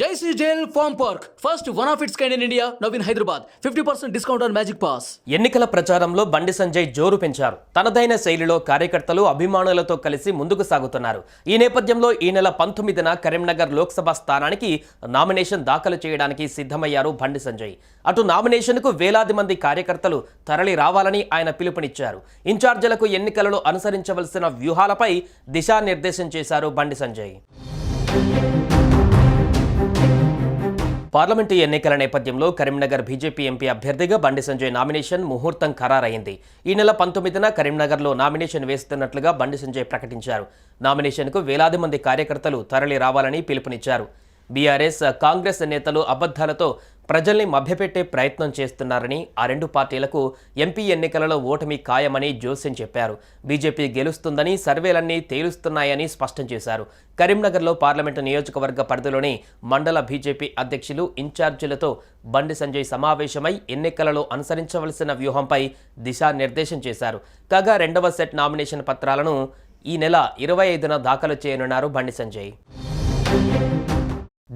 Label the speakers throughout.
Speaker 1: Jai Shri jail farm park first one of its kind in India now in Hyderabad fifty percent discount on magic pass
Speaker 2: ఎన్నికల ప్రచారంలో బండి సంజయ్ జోరు పెంచారు. తనదైన శైలిలో కార్యకర్తలు అభిమానులతో కలిసి ముందుకు సాగుతున్నారు. ఈ నేపథ్యంలో ఈ నెల పంతొమ్మిదిన కరీంనగర్ లోక్సభ స్థానానికి నామినేషన్ దాఖలు చేయడానికి సిద్ధమయ్యారు బండి సంజయ్. అటు నామినేషన్కు వేలాది మంది కార్యకర్తలు తరలి రావాలని ఆయన పిలుపునిచ్చారు. ఇన్ఛార్జీలకు ఎన్నికలలో అనుసరించవలసిన వ్యూహాలపై దిశానిర్దేశం చేశారు బండి సంజయ్. పార్లమెంటు ఎన్నికల నేపథ్యంలో కరీంనగర్ బీజేపీ ఎంపీ అభ్యర్థిగా బండి సంజయ్ నామినేషన్ ముహూర్తం ఖరారైంది. ఈ నెల పంతొమ్మిదిన కరీంనగర్లో నామినేషన్ వేస్తున్నట్లుగా బండి సంజయ్ ప్రకటించారు. నామినేషన్కు వేలాది మంది కార్యకర్తలు తరలి రావాలని పిలుపునిచ్చారు. బీఆర్ఎస్ కాంగ్రెస్ నేతలు అబద్ధాలతో ప్రజల్ని మభ్యపెట్టే ప్రయత్నం చేస్తున్నారని ఆ రెండు పార్టీలకు ఎంపీ ఎన్నికలలో ఓటమి ఖాయమని జోస్యం చెప్పారు. బీజేపీ గెలుస్తుందని సర్వేలన్నీ తేలుస్తున్నాయని స్పష్టం చేశారు. కరీంనగర్లో పార్లమెంటు నియోజకవర్గ పరిధిలోని మండల బీజేపీ అధ్యక్షులు ఇన్ఛార్జీలతో బండి సంజయ్ సమావేశమై ఎన్నికలలో అనుసరించవలసిన వ్యూహంపై దిశానిర్దేశం చేశారు. కాగా రెండవ సెట్ నామినేషన్ పత్రాలను ఈ నెల ఇరవై ఐదున దాఖలు చేయనున్నారు బండి సంజయ్.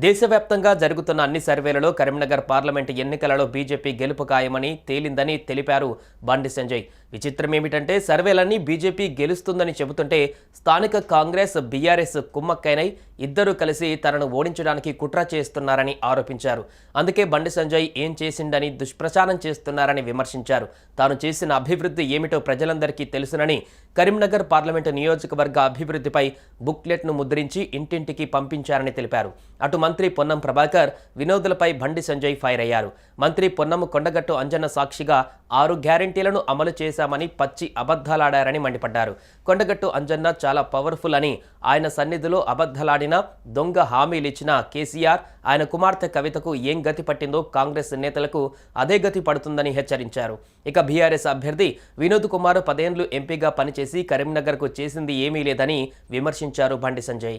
Speaker 2: దేశవ్యాప్తంగా జరుగుతున్న అన్ని సర్వేలలో కరీంనగర్ పార్లమెంటు ఎన్నికలలో బీజేపీ గెలుపు ఖాయమని తేలిందని తెలిపారు బండి సంజయ్. విచిత్రం ఏమిటంటే సర్వేలన్నీ బీజేపీ గెలుస్తుందని చెబుతుంటే స్థానిక కాంగ్రెస్ బీఆర్ఎస్ కుమ్మక్కైనై ఇద్దరూ కలిసి తనను ఓడించడానికి కుట్ర చేస్తున్నారని ఆరోపించారు. అందుకే బండి సంజయ్ ఏం చేసిండని దుష్ప్రచారం చేస్తున్నారని విమర్శించారు. తాను చేసిన అభివృద్ధి ఏమిటో ప్రజలందరికీ తెలుసునని కరీంనగర్ పార్లమెంటు నియోజకవర్గ అభివృద్ధిపై బుక్లెట్ను ముద్రించి ఇంటింటికి పంపించారని తెలిపారు. అటు మంత్రి పొన్నం ప్రభాకర్ వినోదులపై బండి సంజయ్ ఫైర్ అయ్యారు. మంత్రి పొన్నం కొండగట్టు అంజన సాక్షిగా ఆరు గ్యారంటీలను అమలు చేశామని పచ్చి అబద్ధాలాడారని మండిపడ్డారు. కొండగట్టు అంజన్న చాలా పవర్ఫుల్ అని ఆయన సన్నిధిలో అబద్ధాలాడిన దొంగ హామీలు ఇచ్చిన కేసీఆర్ ఆయన కుమార్తె కవితకు ఏం గతి పట్టిందో కాంగ్రెస్ నేతలకు అదే గతి పడుతుందని హెచ్చరించారు. ఇక బీఆర్ఎస్ అభ్యర్థి వినోద్ కుమార్ పదేండ్లు ఎంపీగా పనిచేసి కరీంనగర్కు చేసింది ఏమీ లేదని విమర్శించారు బండి సంజయ్.